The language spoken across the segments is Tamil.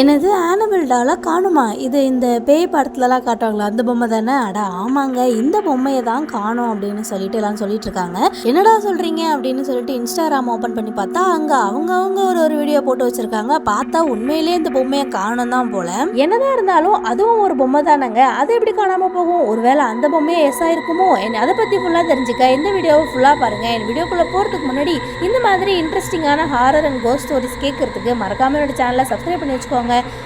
எனது ஆனபிள் டாலாக காணுமா? இது இந்த பேய் படத்துலலாம் காட்டுவாங்களா? அந்த பொம்மை தானே? அட ஆமாங்க. இந்த பொம்மையை தான் காணும் அப்படின்னு சொல்லிட்டு எல்லாம் சொல்லிட்டு இருக்காங்க என்னடா சொல்கிறீங்க அப்படின்னு சொல்லிட்டு இன்ஸ்டாகிராம் ஓப்பன் பண்ணி பார்த்தா அங்கே அவங்க அவங்க ஒரு ஒரு வீடியோ போட்டு வச்சுருக்காங்க. பார்த்தா உண்மையிலேயே இந்த பொம்மையை காணும் தான் போல. என்னதான் இருந்தாலும் அதுவும் ஒரு பொம்மை தானங்க. அது எப்படி காணாமல் போகும்? ஒருவேளை அந்த பொம்மையை எஸ் ஆயிருக்குமோ? என்ன அதை பற்றி ஃபுல்லாக தெரிஞ்சுக்க. இந்த வீடியோவை ஃபுல்லாக பாருங்கள் என் வீடியோக்குள்ளே போகிறதுக்கு முன்னாடி இந்த மாதிரி இன்ட்ரெஸ்டிங்கான ஹாரர் அண்ட் கோஸ்ட் ஸ்டோரிஸ் கேட்குறதுக்கு மறக்காம என்னோட சேனலை சப்ஸ்கிரைப் பண்ணி வச்சுக்கோங்க.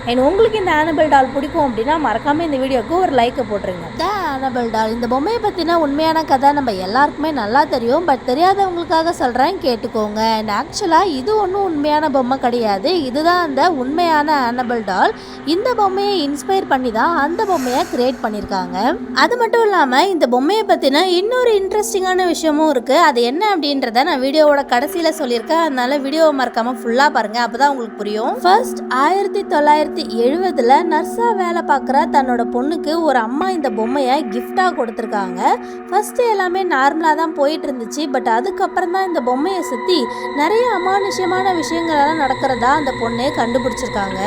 அண்ட் உங்களுக்கு இந்த ஆனபிள் டால் பிடிக்கும் அப்படின்னா மறக்காமல் இந்த வீடியோக்கு ஒரு லைக்கை போட்டுருங்க. த ஆனபிள் டால் இந்த பொம்மையை பற்றின உண்மையான கதை நம்ம எல்லாருக்குமே நல்லா தெரியும். பட் தெரியாதவங்களுக்காக சொல்கிறேன் கேட்டுக்கோங்க. அண்ட் ஆக்சுவலாக இது ஒன்றும் உண்மையான பொம்மை கிடையாது. இதுதான் அந்த உண்மையான ஆனபிள் டால் இந்த பொம்மையை இன்ஸ்பயர் பண்ணி தான் அந்த பொம்மையை கிரியேட் பண்ணியிருக்காங்க அது மட்டும் இல்லாமல் இந்த பொம்மையை பற்றின இன்னொரு இன்ட்ரெஸ்டிங்கான விஷயமும் இருக்குது அது என்ன அப்படின்றத நான் வீடியோவோட கடைசியில் சொல்லியிருக்கேன். அதனால வீடியோவை மறக்காமல் ஃபுல்லாக பாருங்கள் அப்போ தான் உங்களுக்கு புரியும். ஃபர்ஸ்ட் ஆயிரத்தி தொள்ளாயிரத்தி எழுபதில் நர்ஸாக வேலை பார்க்குற தன்னோட பொண்ணுக்கு ஒரு அம்மா இந்த பொம்மையை கிஃப்டாக கொடுத்துருக்காங்க. ஃபஸ்ட்டு எல்லாமே நார்மலாக தான் போயிட்டு இருந்துச்சு பட் அதுக்கப்புறம் தான் இந்த பொம்மையை சுற்றி நிறைய அமானுஷ்யமான விஷயங்களெல்லாம் நடக்கிறதா அந்த பொண்ணே கண்டுபிடிச்சிருக்காங்க.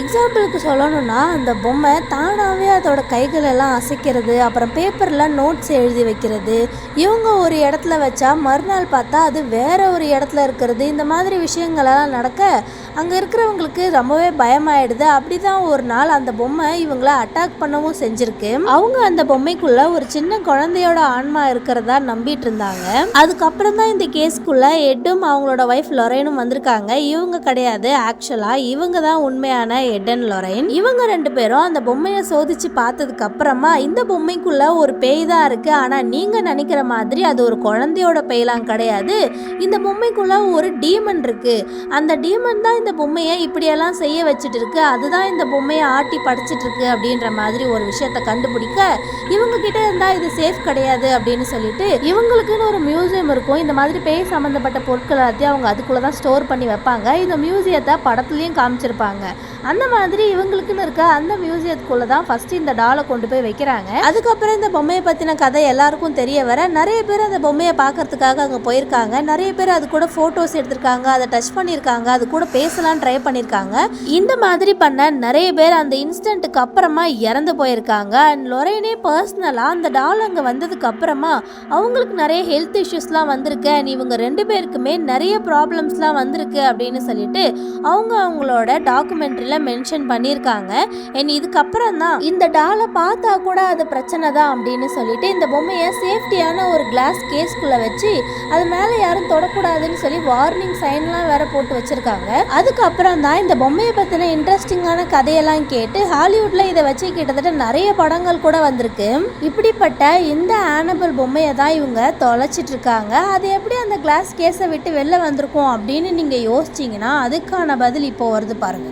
எக்ஸாம்பிளுக்கு சொல்லணும்னா அந்த பொம்மை தானாகவே அதோட கைகளெல்லாம் அசைக்கிறது அப்புறம் பேப்பரில் நோட்ஸ் எழுதி வைக்கிறது. இவங்க ஒரு இடத்துல வச்சா மறுநாள் பார்த்தா அது வேற ஒரு இடத்துல இருக்கிறது. இந்த மாதிரி விஷயங்களெல்லாம் நடக்க அங்கே இருக்கிறவங்களுக்கு ரொம்பவே பயமாயிடுது. அப்படிதான் ஒரு நாள் அந்த பொம்மை இவங்கள அட்டாக் பண்ணவும் செஞ்சிருக்கு. அவங்க அந்த பொம்மைக்குள்ள ஒரு சின்ன குழந்தையோட ஆன்மா இருக்கிறதா நம்பிட்டு இருந்தாங்க. அதுக்கப்புறம் தான் இந்த கேஸ்க்குள்ள எட்டும் அவங்களோட ஒய்ஃப் லொரைனும் வந்திருக்காங்க. இவங்க கிடையாது. ஆக்சுவலா இவங்க தான் உண்மையான எட் அண்ட் லொரைன். இவங்க ரெண்டு பேரும் அந்த பொம்மையை சோதிச்சு பார்த்ததுக்கு அப்புறமா இந்த பொம்மைக்குள்ள ஒரு பேய் தான் இருக்கு. ஆனா நீங்க நினைக்கிற மாதிரி அது ஒரு குழந்தையோட பேய்லாம் கிடையாது. இந்த பொம்மைக்குள்ள ஒரு டீமன் இருக்கு. அந்த டீமன் தான் இந்த பொம்மையை இப்படியெல்லாம் செய்ய வச்சு வச்சுட்டு இருக்கு அதுதான் இந்த பொம்மையை ஆட்டி படைச்சிட்டு இருக்கு அப்படின்ற மாதிரி ஒரு விஷயத்த கண்டுபிடிக்க இவங்க கிட்ட இருந்தா இது சேஃப் கிடையாது அப்படின்னு சொல்லிட்டு இவங்களுக்குன்னு ஒரு மியூசியம் இருக்கும். இந்த மாதிரி பேய் சம்மந்தப்பட்ட பொருட்கள் எல்லாத்தையும் அவங்க அதுக்குள்ளே தான் ஸ்டோர் பண்ணி வைப்பாங்க. இந்த மியூசியத்தை படத்துலயும் காமிச்சிருப்பாங்க. அந்த மாதிரி இவங்களுக்குன்னு இருக்க அந்த மியூசியத்துக்குள்ள தான் ஃபர்ஸ்ட் இந்த டாலை கொண்டு போய் வைக்கிறாங்க. அதுக்கப்புறம் இந்த பொம்மையை பத்தின கதை எல்லாருக்கும் தெரிய வர நிறைய பேர் அந்த பொம்மையை பார்க்கறதுக்காக அங்கே போயிருக்காங்க. நிறைய பேர் அது கூட ஃபோட்டோஸ் எடுத்திருக்காங்க அதை டச் பண்ணியிருக்காங்க அது கூட பேசலாம் ட்ரை பண்ணியிருக்காங்க. இந்த மாதிரி பண்ண நிறைய பேர் அந்த இன்ஸ்டண்ட்டுக்கு அப்புறமா இறந்து போயிருக்காங்க. அண்ட் லொரைனே பர்சனலாக அந்த டால் அங்கே வந்ததுக்கு அப்புறமா அவங்களுக்கு நிறைய ஹெல்த் இஷ்யூஸ்லாம் வந்திருக்கு. அண்ட் இவங்க ரெண்டு பேருக்குமே நிறைய ப்ராப்ளம்ஸ்லாம் வந்திருக்கு அப்படின்னு சொல்லிட்டு அவங்க அவங்களோட டாக்குமெண்ட்ரியில் மென்ஷன் பண்ணியிருக்காங்க. அண்ட் இதுக்கப்புறம் தான் இந்த டாலை பார்த்தா கூட அது பிரச்சனை தான் அப்படின்னு சொல்லிட்டு இந்த பொம்மையை சேஃப்டியான ஒரு கிளாஸ் கேஸ்குள்ளே வச்சு அது மேலே யாரும் தொடக்கூடாதுன்னு சொல்லி வார்னிங் சைன்லாம் வேற போட்டு வச்சிருக்காங்க. அதுக்கப்புறம் தான் இந்த பொம்மையை பற்றின இன்ட்ரெஸ்டிங்கான கதையெல்லாம் கேட்டு ஹாலிவுட்ல இதை வச்சு கிட்டத்தட்ட நிறைய படங்கள் கூட வந்திருக்கு. இப்படிப்பட்ட இந்த ஆனபிள் பொம்மையை தான் இவங்க தொலைச்சிட்டு இருக்காங்க. அது எப்படி அந்த கிளாஸ் கேஸை விட்டு வெளில வந்திருக்கும் அப்படின்னு நீங்கள் யோசிச்சீங்கன்னா அதுக்கான பதில் இப்போ வருது பாருங்க.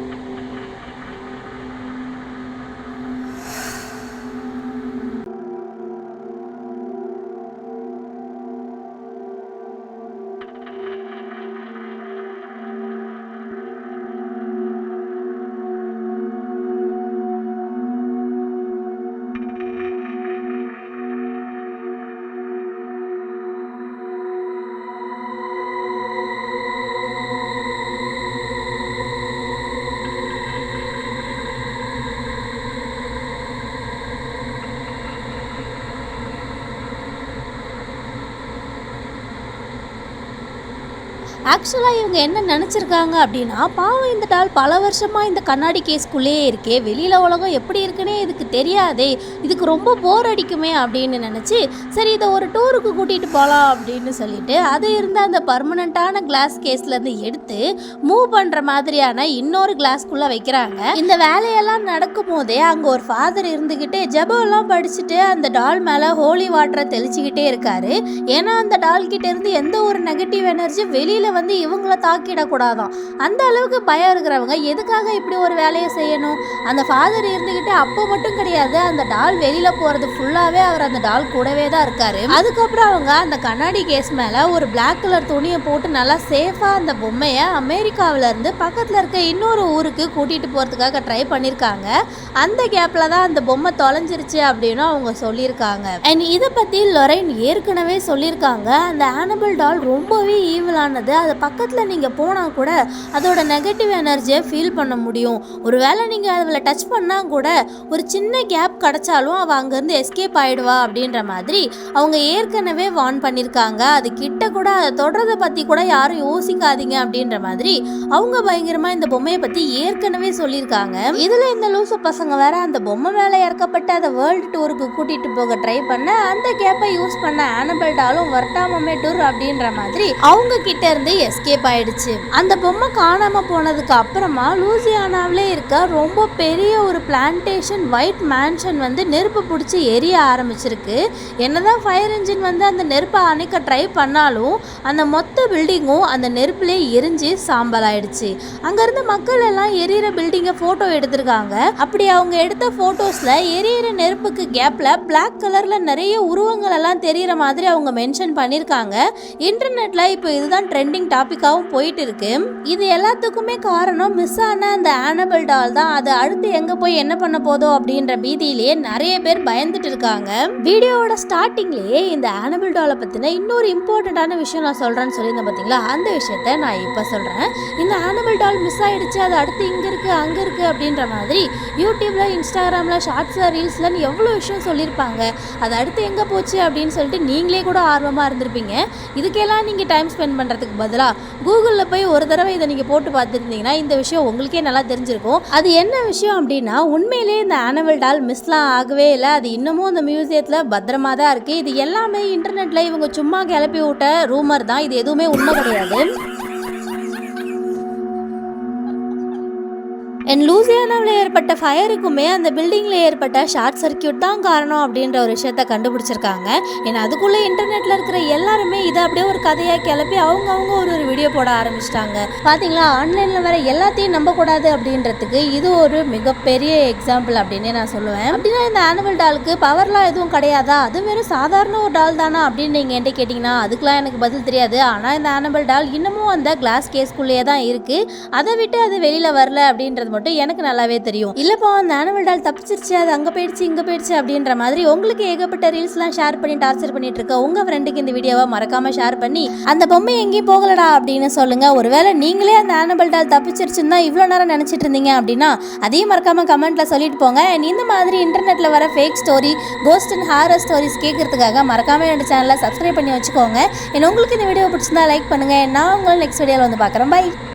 ஆக்சுவலாக இவங்க என்ன நினச்சிருக்காங்க அப்படின்னா பாவம் இந்த டால் பல வருஷமாக இந்த கண்ணாடி கேஸ்க்குள்ளேயே இருக்கே வெளியில் உலகம் எப்படி இருக்குன்னே இதுக்கு தெரியாதே இதுக்கு ரொம்ப போர் அடிக்குமே அப்படின்னு நினச்சி சரி இதை ஒரு டூருக்கு கூட்டிகிட்டு போகலாம் அப்படின்னு சொல்லிட்டு அது இருந்த அந்த பர்மனண்ட்டான கிளாஸ் கேஸ்லேருந்து எடுத்து மூவ் பண்ணுற மாதிரியான இன்னொரு கிளாஸ்க்குள்ளே வைக்கிறாங்க. இந்த வேலையெல்லாம் நடக்கும் போதே அங்கே ஒரு ஃபாதர் இருந்துக்கிட்டு ஜெபம்லாம் படிச்சுட்டு அந்த டால் மேலே ஹோலி வாட்டரை தெளிச்சுக்கிட்டே இருக்காரு. ஏன்னா அந்த டால் கிட்ட இருந்து எந்த ஒரு நெகட்டிவ் எனர்ஜி வெளியில் வந்து இவங்கள தாக்கிடக்கூடாதான். அந்த அளவுக்கு பயம் இருக்கிறவங்க எதுக்காக இப்படி ஒரு வேலையை செய்யணும்? அந்த ஃபாதர் இருந்துக்கிட்டு அப்போ மட்டும் கிடையாது அந்த டால் வெளியில் போகிறது ஃபுல்லாகவே அவர் அந்த டால் கூடவே தான் இருக்காரு. அதுக்கப்புறம் அவங்க அந்த கண்ணாடி கேஸ் மேலே ஒரு பிளாக் கலர் துணியை போட்டு நல்லா சேஃபாக அந்த பொம்மையை அமெரிக்காவிலேருந்து இருந்து இருக்க இன்னொரு ஊருக்கு கூட்டிகிட்டு போகிறதுக்காக ட்ரை பண்ணியிருக்காங்க அந்த கேப்பில் தான் அந்த பொம்மை தொலைஞ்சிருச்சு அப்படின்னு அவங்க சொல்லியிருக்காங்க. அண்ட் இதை பற்றி லொரைன் ஏற்கனவே சொல்லியிருக்காங்க. அந்த ஆனபிள் டால் ரொம்பவே ஈவிலானது அது பக்கத்தில் நீங்கள் போனால் கூட அதோட நெகட்டிவ் எனர்ஜியை ஃபீல் பண்ண முடியும். ஒரு வேளை நீங்கள் அதில் டச் பண்ணால் கூட ஒரு சின்ன கேப் கிடைச்சாலும் அவள் அங்கேருந்து எஸ்கேப் ஆகிடுவா அப்படின்ற மாதிரி அவங்க ஏற்கனவே வார்ன் பண்ணியிருக்காங்க அது கிட்ட கூட தொடரதை பற்றி கூட யாரும் யோசிக்காதீங்க அப்படின்ற மாதிரி அவங்க பயங்கரமாக இந்த பொம்மையை பற்றி ஏற்கனவே சொல்லியிருக்காங்க. இதில் இந்த லூசு பசங்க வேற அந்த பொம்மை மேலே இறக்கப்பட்டு அதை வேர்ல்டு டூருக்கு கூட்டிகிட்டு போக ட்ரை பண்ண அந்த கேப்பை யூஸ் பண்ண ஆனபிள் டாலும் வர்ட்டாமமே டூர் அப்படின்ற மாதிரி அவங்க கிட்ட இருந்து எஸ்கேப் ஆயிடுச்சு. அந்த பொம்மை காணாம போனதுக்கு அப்புறமா லூசியானாவிலே இருக்க ரொம்ப பெரிய ஒரு பிளான்டேஷன் ஒயிட் மேன்ஷன் வந்து நெருப்பு பிடிச்சி எரிய ஆரம்பிச்சிருக்கு. என்னதான் ஃபயர் இன்ஜின் வந்து அந்த நெருப்பை அணைக்க ட்ரை பண்ணாலும் அந்த மொத்த பில்டிங்கும் அந்த நெருப்புலே எரிஞ்சு சாம்பல் ஆயிடுச்சு அங்கேருந்து மக்கள் எல்லாம் எரியிற பில்டிங்கை ஃபோட்டோ எடுத்திருக்காங்க. அப்படி அவங்க எடுத்த ஃபோட்டோஸில் எரியிற நெருப்புக்கு கேப்பில் பிளாக் கலரில் நிறைய உருவங்கள் எல்லாம் தெரிகிற மாதிரி அவங்க மென்ஷன் பண்ணியிருக்காங்க. இன்டர்நெட்டில் இப்போ இதுதான் ட்ரெண்டிங் டாப்பிக்காகவும் போயிட்டு இருக்கு. இது எல்லாத்துக்குமே காரணம் மிஸ் ஆன அந்த ஆனபிள் டால் தான். அது அடுத்து எங்கே போய் என்ன பண்ண போதோ அப்படின்ற பீதியிலேயே நிறைய பேர் பயந்துட்டு இருக்காங்க. வீடியோவோட ஸ்டார்டிங்லேயே இந்த ஆனபல் டாலை பற்றின இன்னொரு இம்பார்ட்டண்ட்டான விஷயம் நான் சொல்கிறேன்னு சொல்லியிருந்தேன் பார்த்தீங்களா அந்த விஷயத்த நான் இப்போ சொல்கிறேன் இந்த ஆனிமல் டால் மிஸ் ஆகிடுச்சு அது அடுத்து இங்கே இருக்குது அங்கே இருக்குது அப்படின்ற மாதிரி யூடியூப்பில் இன்ஸ்டாகிராமில் ஷார்ட்ஸில் ரீல்ஸ்லன்னு எவ்வளோ விஷயம் சொல்லியிருப்பாங்க. அது அடுத்து எங்கே போச்சு அப்படின்னு சொல்லிட்டு நீங்களே கூட ஆர்வமாக இருந்திருப்பீங்க. இதுக்கெல்லாம் நீங்கள் டைம் ஸ்பெண்ட் பண்ணுறதுக்கு பதிலாக கூகுளில் போய் ஒரு தடவை இதை நீங்கள் போட்டு பார்த்துருந்தீங்கன்னா இந்த விஷயம் உங்களுக்கே நல்லா தெரிஞ்சிருக்கும். அது என்ன விஷயம் அப்படின்னா உண்மையிலேயே இந்த ஆனவல் டால் மிஸ்லாம் ஆகவே இல்லை. அது இன்னமும் அந்த மியூசியத்தில் பத்திரமா தான் இருக்குது இது எல்லாமே இன்டர்நெட்டில் இவங்க சும்மா கிளப்பி விட்ட ரூமர் தான். இது எதுவுமே உண்மை கிடையாது. அண்ட் லூசியானாவில் ஏற்பட்ட ஃபயருக்குமே அந்த பில்டிங்கில் ஏற்பட்ட ஷார்ட் சர்க்கியூட் தான் காரணம் அப்படின்ற ஒரு விஷயத்த கண்டுபிடிச்சிருக்காங்க. ஏன்னா அதுக்குள்ளே இன்டர்நெட்டில் இருக்கிற எல்லாருமே இதை அப்படியே ஒரு கதையாக கிளப்பி அவங்கவுங்க ஒரு ஒரு வீடியோ போட ஆரம்பிச்சிட்டாங்க. பார்த்தீங்களா? ஆன்லைனில் வர எல்லாத்தையும் நம்பக்கூடாது அப்படின்றதுக்கு இது ஒரு மிகப்பெரிய எக்ஸாம்பிள் அப்படின்னே நான் சொல்லுவேன். அப்படின்னா இந்த ஆனுவல் டாலுக்கு பவர்லாம் எதுவும் கிடையாதா? அது வெறும் சாதாரண ஒரு டால் தானா அப்படின்னு நீங்கள் என்கிட்ட கேட்டிங்கன்னா அதுக்கெலாம் எனக்கு பதில் தெரியாது. ஆனால் இந்த ஆனுவல் டால் இன்னமும் அந்த கிளாஸ் கேஸ்குள்ளேயே தான் இருக்குது அதை விட்டு அது வெளியில் வரல அப்படின்றது மட்டும் எனக்கு நல்லாவே தெரியும். இல்லைப்பா அந்த ஆனவல் டால் தப்பிச்சிருச்சு அது அங்கே போயிடுச்சு இங்கே போயிடுச்சு அப்படின்ற மாதிரி உங்களுக்கு ஏகப்பட்ட ரீல்ஸ்லாம் ஷேர் பண்ணி டார்ச்சர் பண்ணிட்டு இருக்க உங்கள் ஃப்ரெண்டுக்கு இந்த வீடியோவை மறக்காம ஷேர் பண்ணி அந்த பொம்மை எங்கேயும் போகலடா அப்படின்னு சொல்லுங்க. ஒருவேளை நீங்களே அந்த ஆனவல் டால் தப்பிச்சிருச்சுன்னு தான் இவ்வளோ நேரம் நினச்சிட்டு இருந்தீங்க அப்படின்னா அதையும் மறக்காம கமெண்ட்ல சொல்லிட்டு போங்க. And இந்த மாதிரி இன்டர்நெட்டில் வர fake story ghost and horror stories கேட்கறதுக்காக மறக்காம என்னோட சேனலை சப்ஸ்கிரைப் பண்ணி வச்சுக்கோங்க. And உங்களுக்கு இந்த வீடியோ பிடிச்சிருந்தா லைக் பண்ணுங்க. நான் உங்களை நெக்ஸ்ட் வீடியோவில் வந்து பார்க்குறேன். பை